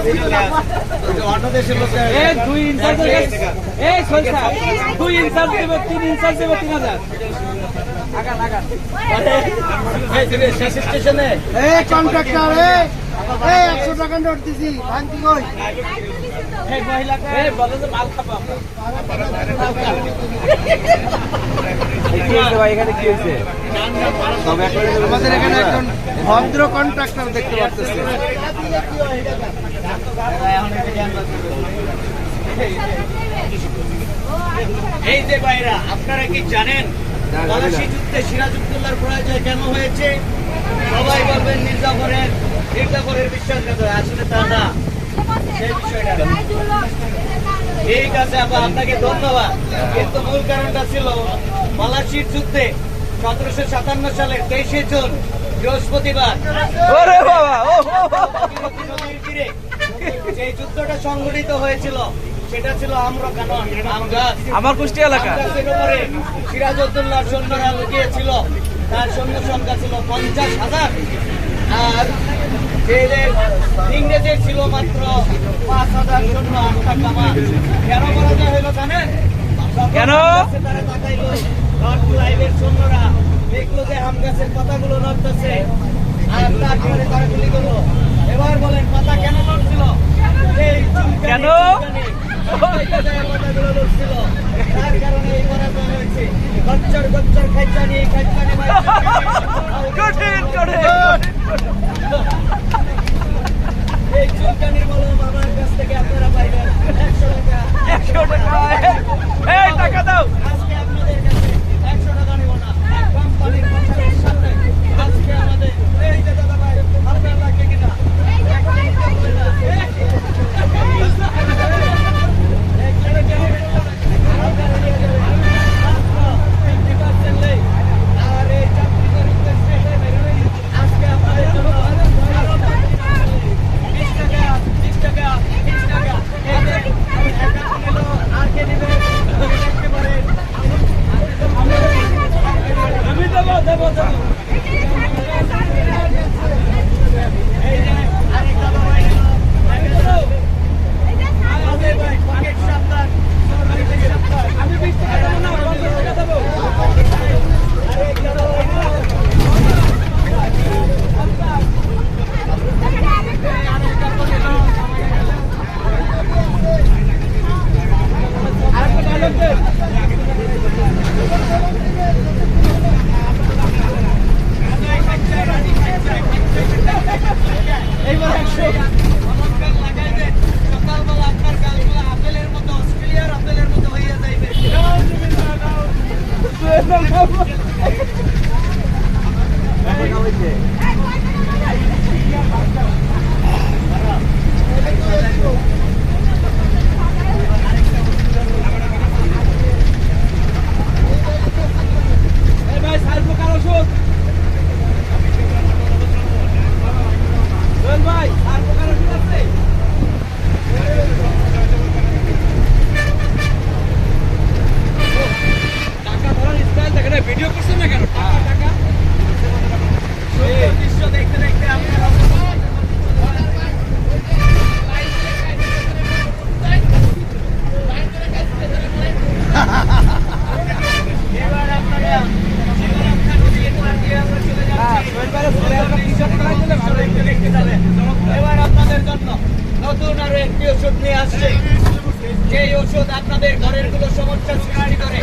দুই এই দুই এই একশো টাকা নোট দিছি মাল খাব এখানে একজন ভদ্র কন্ট্রাক্টর দেখতে পাচ্ছেন এই যে ভাইরা আপনারা কি জানেন পলাশি যুদ্ধে পরাজয় কেন হয়েছে? সবাই বলবেন মির্জাফরের মির্জাফরের বিশ্বাসঘাতক আসলে তা না। সেই বিষয়টা ঠিক আছে আপা আপনাকে ধন্যবাদ। কিন্তু মূল কারণটা ছিল পলাশির যুদ্ধে সতেরোশো সাতান্ন সালের তেইশে জুন বৃহস্পতিবার। ওরে বাবা যে যুদ্ধটা সংঘটিত হয়েছিল সেটা ছিল আম্রকানন আম গাছ আমার কুষ্টি এলাকা। সিরাজউদ্দৌলার সৈন্যরা লুকিয়েছিল। তার সৈন্য সংখ্যা ছিল পঞ্চাশ হাজার। আর ইংরেজের ছিল মাত্র পাঁচ হাজার সৈন্য আটটা কামা কেন পরাজয় হলো জানেন? কেন? তারা তাকাইলো সৈন্যরা দেখল আম গাছের পাতাগুলো নড়তেছে। আর তারপরে এবার বলেন পাতা কেন নড়ছিল এই চুলকানি, কেন? চুলকানি। পাতাগুলো নড়ছিল। তার কারণে এই পরাজয় হয়েছে গচ্চর গচ্চর খাইচানি খাইচানি কঠিন কঠিন এই চুলকানির মলম আমার কাছ থেকে আপনারা পাইবেন একশো টাকা একশো টাকা এই টাকা দাও আজকে আপনাদের কাছে একশো টাকা নেব না কোম্পানির কথার সামনে আজকে আমাদের এই যে দাদা ভাই আপনার লাগবে কিনা এক মিনিট বলে না। এক মিনিট বলে না। আপনারা নিয়ে যাবেন। মাত্র 50% লেই। আর এই যাত্রীদের উদ্দেশ্যে আজকে আপনাদের জন্য আরও 20 টাকা, 30 টাকা, 30 টাকা। এই যে, একটা নিলো, আর কে নিবে? দেখতে পারেন। আমি দেবো দেবো দেবো এই যে, আরেকটা বাবাই নিলো। দেখেছ? আমাদের ভাই, পকেট সাবধান, সরকারি সাবধান। আমি বিশ টাকা দেবো না পঞ্চাশ টাকা দেবো আরেকটা বাবাই নিলো। আরেকটা ডায়লগ দেন এইবার একশো অলংকার লাগাই দেন। সকালবেলা আপনার গালগুলো আপেলের মতো, অস্ট্রেলিয়ার আপেলের মতো হইয়া যাইবে। এই নতুন আরও একটি ওষুধ নিয়ে আসছে। যে ওষুধ আপনাদের ঘরেরগুলো সমস্যা সৃষ্টি করে।